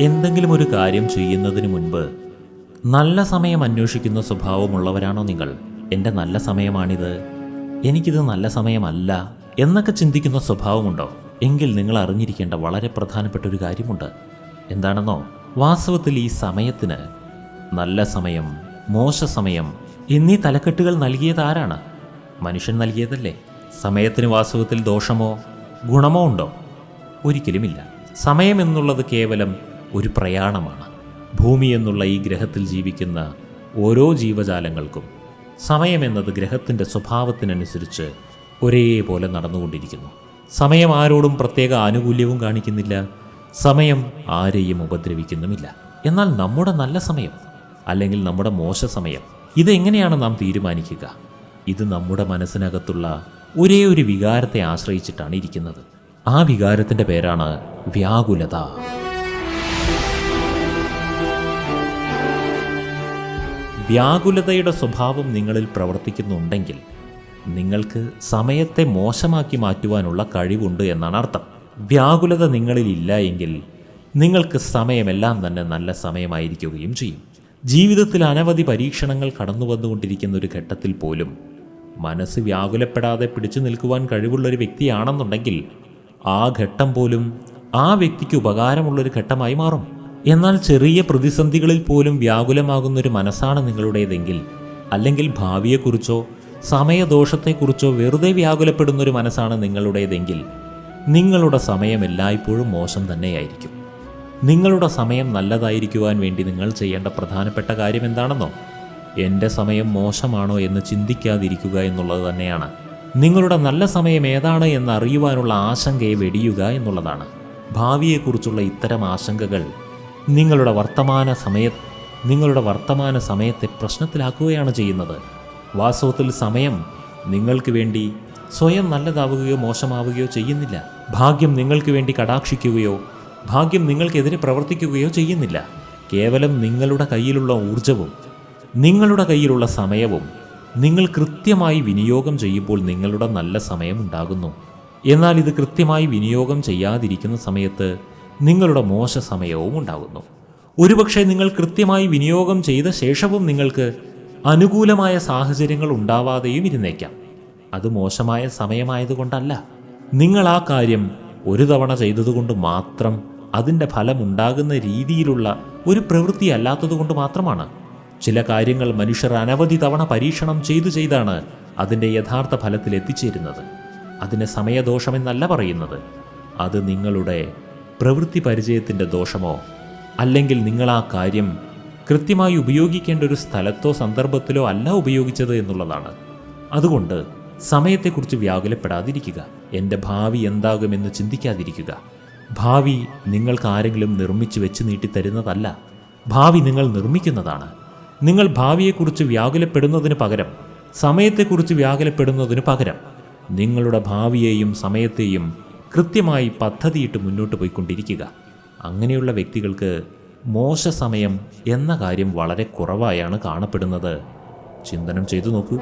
എന്തെങ്കിലും ഒരു കാര്യം ചെയ്യുന്നതിന് മുൻപ് നല്ല സമയം അന്വേഷിക്കുന്ന സ്വഭാവമുള്ളവരാണോ നിങ്ങൾ? എന്റെ നല്ല സമയമാണിത്. എനിക്കിത് നല്ല സമയമല്ല എന്നൊക്കെ ചിന്തിക്കുന്ന സ്വഭാവമുണ്ടോ? എങ്കിൽ നിങ്ങൾ അറിഞ്ഞിരിക്കേണ്ട വളരെ പ്രധാനപ്പെട്ട ഒരു കാര്യമുണ്ട്. എന്താണെന്നോ? വാസ്തവത്തിൽ ഈ സമയത്തിന് നല്ല സമയം മോശ സമയം എന്നീ തലക്കെട്ടുകൾ നൽകിയത് ആരാണ്? മനുഷ്യൻ നൽകിയതല്ലേ? സമയത്തിന് വാസ്തവത്തിൽ ദോഷമോ ഗുണമോ ഉണ്ടോ? ഒരിക്കലുമില്ല. സമയം എന്നുള്ളത് കേവലം ഒരു പ്രയാണമാണ്. ഭൂമി എന്നുള്ള ഈ ഗ്രഹത്തിൽ ജീവിക്കുന്ന ഓരോ ജീവജാലങ്ങൾക്കും സമയമെന്നത് ഗ്രഹത്തിന്റെ സ്വഭാവത്തിനനുസരിച്ച് ഒരേപോലെ നടന്നുകൊണ്ടിരിക്കുന്നു. സമയം ആരോടും പ്രത്യേക ആനുകൂല്യവും കാണിക്കുന്നില്ല. സമയം ആരെയും ഉപദ്രവിക്കുന്നുമില്ല. എന്നാൽ നമ്മുടെ നല്ല സമയം അല്ലെങ്കിൽ നമ്മുടെ മോശ സമയം ഇതെങ്ങനെയാണ് നാം തീരുമാനിക്കുക? ഇത് നമ്മുടെ മനസ്സിനകത്തുള്ള ഒരേ ഒരു വികാരത്തെ ആശ്രയിച്ചിട്ടാണ് ഇരിക്കുന്നത്. ആ വികാരത്തിന്റെ പേരാണ് വ്യാകുലത. വ്യാകുലതയുടെ സ്വഭാവം നിങ്ങളിൽ പ്രവർത്തിക്കുന്നുണ്ടെങ്കിൽ നിങ്ങൾക്ക് സമയത്തെ മോശമാക്കി മാറ്റുവാനുള്ള കഴിവുണ്ട് എന്നാണ് അർത്ഥം. വ്യാകുലത നിങ്ങളിൽ ഇല്ല എങ്കിൽ നിങ്ങൾക്ക് സമയമെല്ലാം തന്നെ നല്ല സമയമായിരിക്കുകയും ചെയ്യും. ജീവിതത്തിൽ അനവധി പരീക്ഷണങ്ങൾ കടന്നു വന്നുകൊണ്ടിരിക്കുന്ന ഒരു ഘട്ടത്തിൽ പോലും മനസ്സ് വ്യാകുലപ്പെടാതെ പിടിച്ചു നിൽക്കുവാൻ കഴിവുള്ള ഒരു വ്യക്തിയാണെന്നുണ്ടെങ്കിൽ ആ ഘട്ടം പോലും ആ വ്യക്തിക്ക് ഉപകാരമുള്ളൊരു ഘട്ടമായി മാറും. എന്നാൽ ചെറിയ പ്രതിസന്ധികളിൽ പോലും വ്യാകുലമാകുന്നൊരു മനസ്സാണ് നിങ്ങളുടേതെങ്കിൽ അല്ലെങ്കിൽ ഭാവിയെക്കുറിച്ചോ സമയദോഷത്തെക്കുറിച്ചോ വെറുതെ വ്യാകുലപ്പെടുന്നൊരു മനസ്സാണ് നിങ്ങളുടേതെങ്കിൽ നിങ്ങളുടെ സമയം എല്ലായ്പ്പോഴും മോശം തന്നെയായിരിക്കും. നിങ്ങളുടെ സമയം നല്ലതായിരിക്കുവാൻ വേണ്ടി നിങ്ങൾ ചെയ്യേണ്ട പ്രധാനപ്പെട്ട കാര്യം എന്താണെന്നോ? എന്റെ സമയം മോശമാണോ എന്ന് ചിന്തിക്കാതിരിക്കുക എന്നുള്ളത് തന്നെയാണ്. നിങ്ങളുടെ നല്ല സമയം ഏതാണ് എന്ന് അറിയുവാനുള്ള ആശങ്കയെ വെടിയുക എന്നുള്ളതാണ്. ഭാവിയെക്കുറിച്ചുള്ള ഇത്തരം ആശങ്കകൾ നിങ്ങളുടെ വർത്തമാന സമയ നിങ്ങളുടെ വർത്തമാന സമയത്തെ പ്രശ്നത്തിലാക്കുകയാണ് ചെയ്യുന്നത്. വാസ്തവത്തിൽ സമയം നിങ്ങൾക്ക് വേണ്ടി സ്വയം നല്ലതാവുകയോ മോശമാവുകയോ ചെയ്യുന്നില്ല. ഭാഗ്യം നിങ്ങൾക്ക് വേണ്ടി കടാക്ഷിക്കുകയോ ഭാഗ്യം നിങ്ങൾക്കെതിരെ പ്രവർത്തിക്കുകയോ ചെയ്യുന്നില്ല. കേവലം നിങ്ങളുടെ കയ്യിലുള്ള ഊർജവും നിങ്ങളുടെ കയ്യിലുള്ള സമയവും നിങ്ങൾ കൃത്യമായി വിനിയോഗം ചെയ്യുമ്പോൾ നിങ്ങളുടെ നല്ല സമയം ഉണ്ടാകുന്നു. എന്നാൽ ഇത് കൃത്യമായി വിനിയോഗം ചെയ്യാതിരിക്കുന്ന സമയത്ത് നിങ്ങളുടെ മോശ സമയവും ഉണ്ടാകുന്നു. ഒരുപക്ഷെ നിങ്ങൾ കൃത്യമായി വിനിയോഗം ചെയ്ത ശേഷവും നിങ്ങൾക്ക് അനുകൂലമായ സാഹചര്യങ്ങൾ ഉണ്ടാവാതെയും ഇരുന്നേക്കാം. അത് മോശമായ സമയമായതുകൊണ്ടല്ല. നിങ്ങൾ ആ കാര്യം ഒരു തവണ ചെയ്തതുകൊണ്ട് മാത്രം അതിന്റെ ഫലമുണ്ടാകുന്ന രീതിയിലുള്ള ഒരു പ്രവൃത്തി അല്ലാത്തതുകൊണ്ട് മാത്രമാണ്. ചില കാര്യങ്ങൾ മനുഷ്യർ അനവധി തവണ പരീക്ഷണം ചെയ്തു ചെയ്താണ് അതിന്റെ യഥാർത്ഥ ഫലത്തിൽ എത്തിച്ചേരുന്നത്. അതിന് സമയദോഷമെന്നല്ല പറയുന്നത്. അത് നിങ്ങളുടെ പ്രവൃത്തി പരിചയത്തിന്റെ ദോഷമോ? അല്ലെങ്കിൽ നിങ്ങൾ ആ കാര്യം കൃത്യമായി ഉപയോഗിക്കേണ്ട ഒരു സ്ഥലത്തോ സന്ദർഭത്തിലോ അല്ല ഉപയോഗിച്ചത് എന്നുള്ളതാണ്. അതുകൊണ്ട് സമയത്തെക്കുറിച്ച് വ്യാകുലപ്പെടാതിരിക്കുക. എന്റെ ഭാവി എന്താകുമെന്ന് ചിന്തിക്കാതിരിക്കുക. ഭാവി നിങ്ങൾക്ക് ആരെങ്കിലും നിർമ്മിച്ച് വെച്ച് നീട്ടിത്തരുന്നതല്ല ഭാവി നിങ്ങൾ നിർമ്മിക്കുന്നതാണ്. നിങ്ങൾ ഭാവിയെക്കുറിച്ച് വ്യാകുലപ്പെടുന്നതിന് പകരം സമയത്തെക്കുറിച്ച് വ്യാകുലപ്പെടുന്നതിന് പകരം നിങ്ങളുടെ ഭാവിയെയും സമയത്തെയും കൃത്യമായി പദ്ധതിയിട്ട് മുന്നോട്ട് പോയിക്കൊണ്ടിരിക്കുക. അങ്ങനെയുള്ള വ്യക്തികൾക്ക് മോശ സമയം എന്ന കാര്യം വളരെ കുറവായാണ് കാണപ്പെടുന്നത്. ചിന്തനം ചെയ്തു നോക്കൂ.